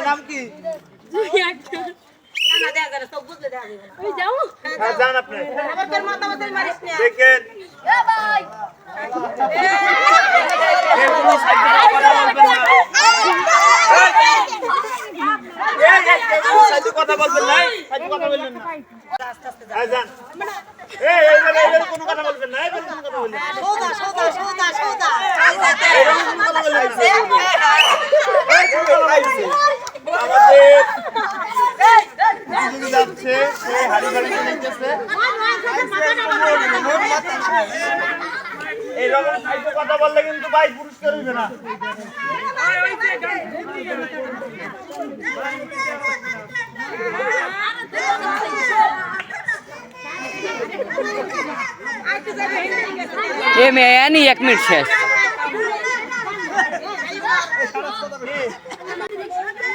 নাম কি না না দেখা যাবে সব বুঝলে দেখা যাবে না হ্যাঁ, যান আপনি আবার তোর মাথা মাথা মারিস না দেখেন কেউ কোনো সাহায্য কথা বলবেন না। এই, এই, সাহায্য কথা বলবেন না, এই, কথা বলবেন না। হ্যাঁ, যান। এই, এইভাবে, এইভাবে কোনো কথা বলবেন না, এইভাবে কোনো কথা বলবেন না। সৌদা সৌদা সৌদা সৌদা। এই। আমাদের যাচ্ছে সে হাড়ি বাড়ি নিতেছে এইরকম সাহিত্য কথা বললে কিন্তু ভাই পুরস্কার হইবে না। এ মেয়ে নি এক মিনিট শেষ। আমার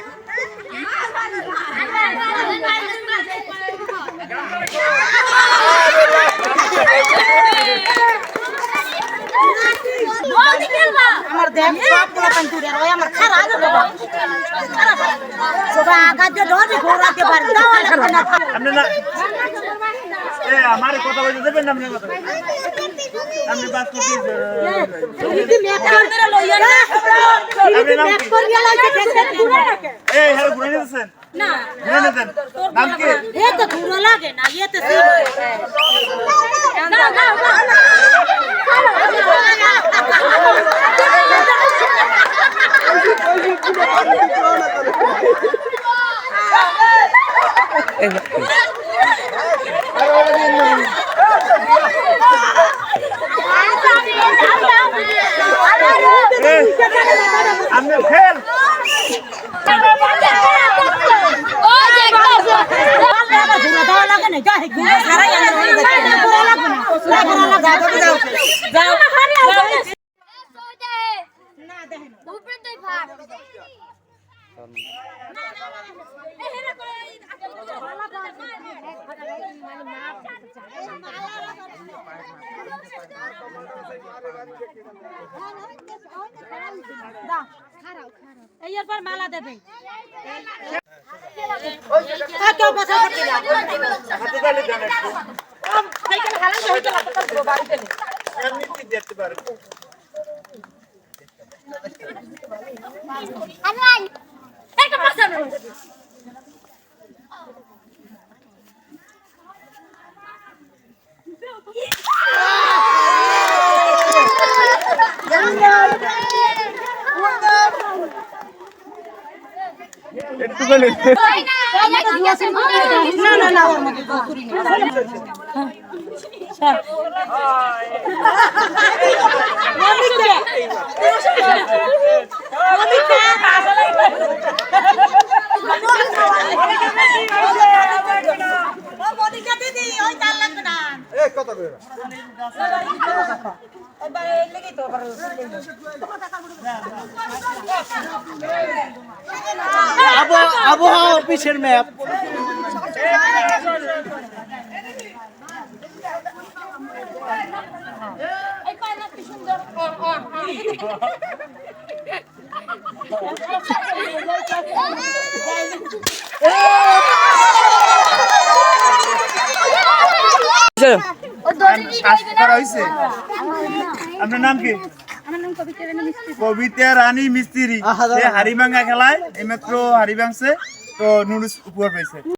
দেখ সবগুলো পান্তুরে ওই আমার খারাপ আছে বাবা সবাই আগাত দিয়ে ধরে ঘোরাতে পারে দাও না আপনি না এ আমার কথা বলতে দেবেন না আপনি কথা? আপনি বাস করতে যদি মেক করে। লইয়া না আপনি নাম কি লাইতে দেখতে দূরে রাখে হ্যাঁ ঘুরে নিতেছেন? না। ঘুরে নিতেন নাম কি? এ তো দূরে লাগে না ইয়ে তো সিন না না এ, আপনি ফেল দূরে দেওয়া লাগে না যা ঘুরে সারাই আনন্দ হয়ে যাচ্ছে দূরে লাগবে না লাগবে না লাগবে যাও যাও না দেখেন এইয়ার পর মালা দেবে কেউ বসা করতে না হাতে তালি দেন একটু সাইকেল হালাই হইতে লাগবে বাড়িতে এমনি কি দেখতে পারেন একটু বলে না ওর আবহাওয়া অফিসের ম্যাপ করা হয়েছে আপনার নাম কি? কবিতা রানী মিস্ত্রি। ভাঙা খেলায় এইমাত্র হাড়ি ভাঙছে তো নুডলস উপহার পাইছে।